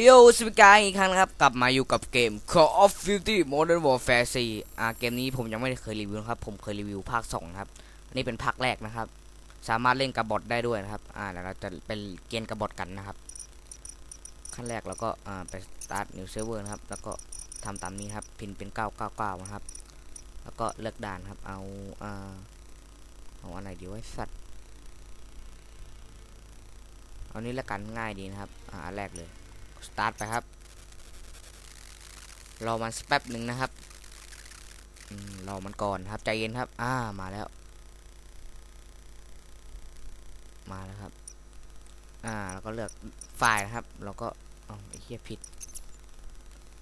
สวัสดีครับอีกครั้งนะครับ กลับมาอยู่กับเกม Call of Duty Modern Warfare 4อ่าเกมนี้ผมยังไม่เคยรีวิวนะครับ ผมเคยรีวิวภาค2นะครับอันนี้เป็นภาคแรกนะครับ สามารถเล่นกับบอทได้ด้วยนะครับอ่าเดี๋ยวเราจะเป็นเกณฑ์กับบอทกันนะครับ ขั้นแรกเราก็อ่าไป start new server นะครับ แล้วก็ทำตามนี้ครับ พินเป็น 999 นะครับ แล้วก็เลือกด่านครับ เอาอ่าเอาอันไหนดีไว้สัตว์เอานี้ละกันง่ายดีนะครับ อ่าแรกเลย สตาร์ทไปครับ รอมันสักแป๊บหนึ่งนะครับรอมันก่อนครับใจเย็นครับ อ่ามาแล้ว มาแล้วครับ อ่าแล้วก็เลือกไฟล์นะครับ แล้วก็เอาไอ้เหี้ยผิด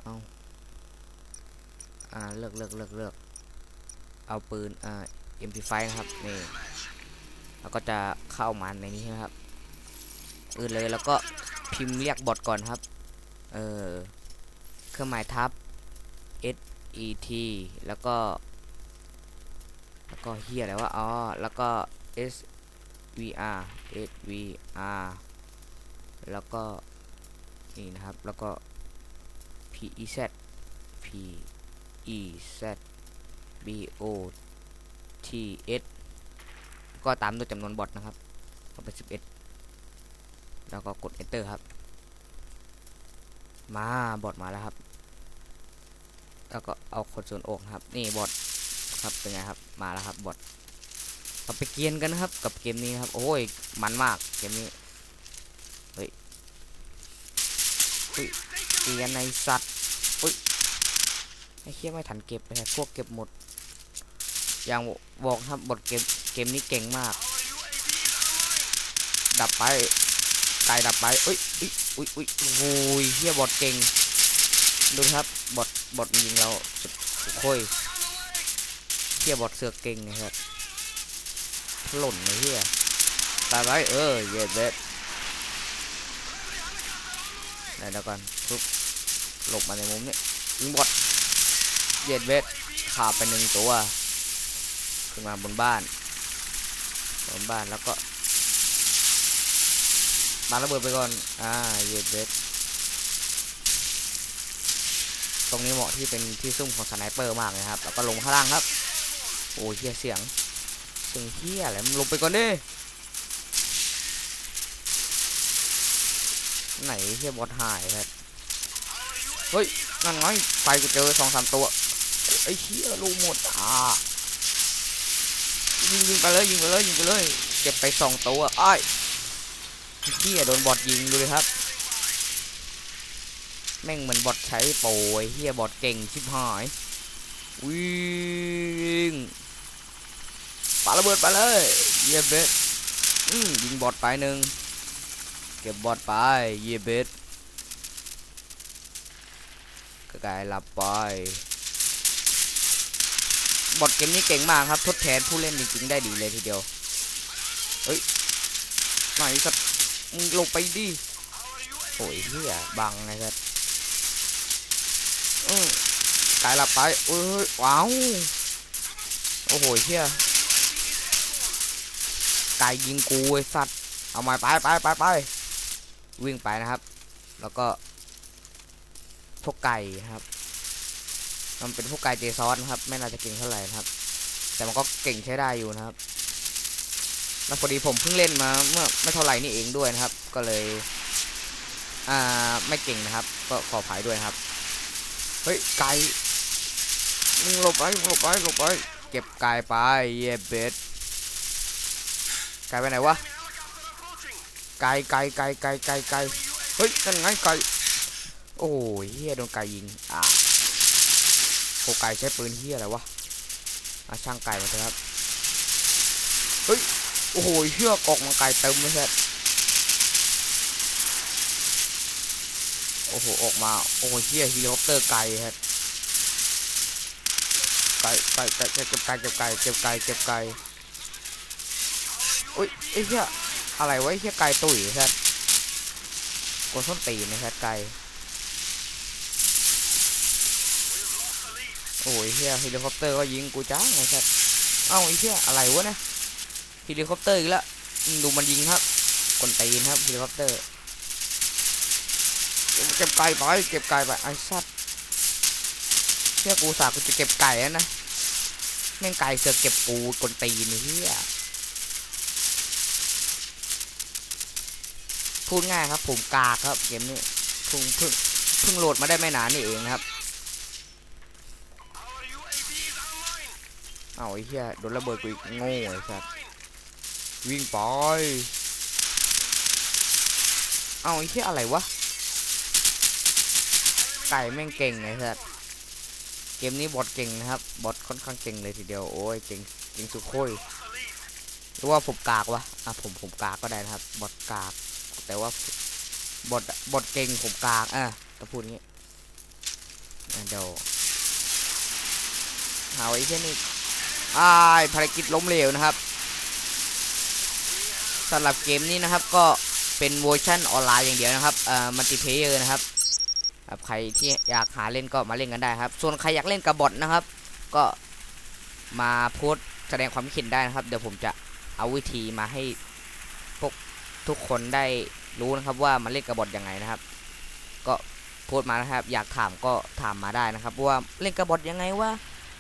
เอาอ่าเลือกเลือกเลือกเลือกเอาปืนอ่า MP5 นะครับนี่แล้วก็จะเข้ามาในนี้นะครับอื่นเลยแล้วก็ พิมพ์เรียกบอทก่อนครับ เออ เครื่องหมายทับ S E T แล้วก็ แล้วก็เฮียอะไรวะ อ๋อ แล้วก็ S V R S V R แล้วก็ นี่นะครับ แล้วก็ P E Z P E Z B O T S ก็ตามด้วยจำนวนบอทนะครับก็เป็น11 แล้วก็กด enter ครับ มาบอทมาแล้วครับ แล้วก็เอาคนส่วนอกครับ นี่บอทครับเป็นไงครับมาแล้วครับบอทเราไปเกียนกันนะครับ กับเกมนี้ครับ โอ้ยมันมากเกมนี้เฮ้ยเกียนในสัตว์เฮ้ยไอ้เคี้ยไม่ทันเก็บเลยพวกเก็บหมด อย่างบอกครับบทเกมเกมนี้เก่งมาก ดับไป ไกลดับไปอุ้ยอุ้ยอุ้ยอุ้ยโอ้ยเฮียบอดเก่ง ดูครับ บอดบอดยิงเราสุดสุดค่อยเฮียบอดเสือกเก่งนะครับ หล่นเลยเฮียตายไปเออ เย็ดเบ็ดไหนเดี๋ยวก่อนปุ๊บหลบมาในมุมนี้ยิงบอดเย็ดเบ็ดขาไปหนึ่งตัว ขึ้นมาบนบ้าน บนบ้านแล้วก็ มาระเบิดไปก่อน อ่า เย็ดเบ็ดตรงนี้เหมาะที่เป็นที่ซุ่มของสไนเปอร์มากเลยครับ แล้วก็ลงข้างล่างครับ โอ้ยเฮียเสียง เสียงเฮียอะไรมันลงไปก่อนดิ ไหนเฮียบอสหายครับ เฮ้ย นั่นไงไฟกูเจอสองสามตัว ไอ้เฮียลูกหมดอ่ายิงยิงไปเลยยิงไปเลยยิงไปเลย เก็บไปสองตัวไอ้ เฮียโดนบอทยิงดูเลยครับ แม่งเหมือนบอทใช้โปยเฮียบอทเก่งชิบหาย วิ่งปาระเบิดไปเลยเยียเบสอืมยิงบอทไปหนึ่งเก็บบอทไปเยียเบสกระกายหลับไปบอทเกมนี้เก่งมากครับ ทดแทนผู้เล่นจริงๆได้ดีเลยทีเดียว เฮ้ยไหนสัตว์ ลงไปดิโอ้ยเฮียบังไงครับอืมกายหลับไปเอ้ยว้าวโอ้โหเฮียกายยิงกูไอสัตว์เอามาไปไปไปไปวิ่งไปนะครับ แล้วก็พวกไก่ครับ มันเป็นพวกไก่เจซอนครับ ไม่น่าจะเก่งเท่าไหร่นะครับ แต่มันก็เก่งใช้ได้อยู่นะครับ แล้วพอดีผมเพิ่งเล่นมาเมื่อไม่เท่าไหร่นี่เองด้วยนะครับ ก็เลย อ่าไม่เก่งนะครับ ก็ขออภัยด้วยครับ เฮ้ยไก่มึงหลบไปหลบไปหลบไปเก็บไก่ไปเย่เบสไก่ไปไหนวะไก่ไก่ไก่ไก่ไก่ไก่เฮ้ยนั่นไงไก่โอ้ยเฮียโดนไก่ยิงอ่าโอไก่ใช้ปืนเฮียอะไรวะอะช่างไก่มาเถอะครับเฮ้ย โอ้โหเชือกออกมาไกลเต็มเลยครับโอ้โหออกมาโอ้โหเฮียเฮลิคอปเตอร์ไกลครับไกลไกลไกลเก็บไกลเก็บไกลเก็บไกลเก็บไกลอุ้ยไอ้เหี้ยอะไรวะไอ้เหี้ยไกลตุ๋ยครับกดส้นตีนนะครับไกลโอ้ยเฮียเฮลิคอปเตอร์ก็ยิงกูจ้าไงครับเอ้าไอ้เหี้ยอะไรวะเนี่ย เฮลิคอปเตอร์อีกแล้วดูมันยิงครับกลตีนครับเฮลิคอปเตอร์ เก็บไก่ไปเก็บไก่ไปไอ้สัตว์เชื่อกูสากูจะเก็บไก่นะแม่งไก่เสือเก็บปูกลตีนเฮียพูดง่ายครับ ผมกากครับเกมนี้เพิ่งเพิ่งเพิ่งโหลดมาได้ไม่นานนี่เองนะครับเอาไอ้เหี้ยโดนระเบิดกูอีกโง่ไอ้สัส วิ่งไป เอาไอ้เหี้ยอะไรวะ ไก่แม่งเก่งไอ้สัสเกมนี้บอทเก่งนะครับ บอทค่อนข้างเก่งเลยทีเดียว โอ้ยเก่งเก่งสุดโค่อยหรือว่าผมกากวะ อะผมผมกากก็ได้นะครับ บอทกาก แต่ว่าบอทบอทเก่งผมกาก อะต้องพูดงี้เดี๋ยวเอาไอ้เหี้ยนี่อ้ายภารกิจล้มเหลวนะครับ สำหรับเกมนี้นะครับก็เป็นเวอร์ชันออนไลน์อย่างเดียวนะครับเอ่อมัลติเพเยอร์นะครับครับใครที่อยากหาเล่นก็มาเล่นกันได้ครับ ส่วนใครอยากเล่นกับบอทนะครับ ก็มาโพสต์แสดงความคิดเห็นได้นะครับ เดี๋ยวผมจะเอาวิธีมาให้พวกทุกคนได้รู้นะครับว่ามาเล่นกับบอทยังไงนะครับ ก็โพสต์มานะครับ อยากถามก็ถามมาได้นะครับว่าเล่นกับบอทยังไงว่า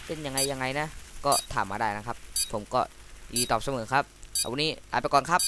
เป็นยังไงยังไงนะ ก็ถามมาได้นะครับ ผมก็ยินดีตอบเสมอครับวันนี้ลาไปก่อนครับ